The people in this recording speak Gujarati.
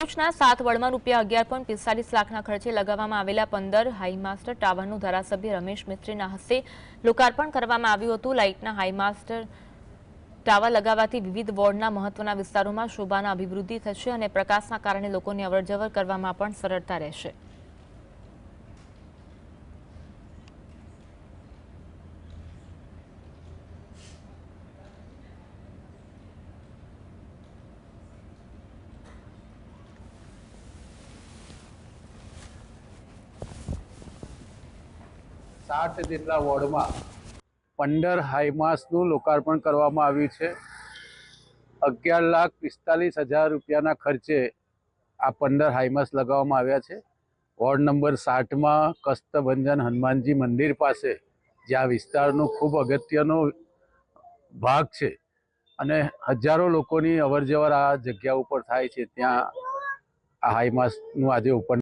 ભરૂચના સાત વડમાં રૂપિયા અગિયાર પોઈન્ટ પિસ્તાલીસ લાખના ખર્ચે લગાવવામાં આવેલા પંદર હાઈમાસ્ટર ટાવરનું ધારાસભ્ય રમેશ મિસ્ત્રીના હસ્તે લોકાર્પણ કરવામાં આવ્યું હતું. લાઇટના હાઈમાસ્ટર ટાવર લગાવવાથી વિવિધ વોર્ડના મહત્વના વિસ્તારોમાં શોભાના અભિવૃદ્ધિ થશે અને પ્રકાશના કારણે લોકોની અવરજવર કરવામાં પણ સરળતા રહેશે. સાત જેટલા વોર્ડમાં પંદર હાઈમાસનું લોકાર્પણ કરવામાં આવ્યું છે. અગિયાર લાખ પિસ્તાલીસ હજાર રૂપિયાના ખર્ચે આ પંદર હાઈમાસ લગાવવામાં આવ્યા છે. વોર્ડ નંબર સાઠમાં કસ્તભંજન હનુમાનજી મંદિર પાસે જ્યાં વિસ્તારનો ખૂબ અગત્યનો ભાગ છે અને હજારો લોકોની અવરજવર આ જગ્યા ઉપર થાય છે. ત્યાં આ હાઈમાસનું આજે ઓપન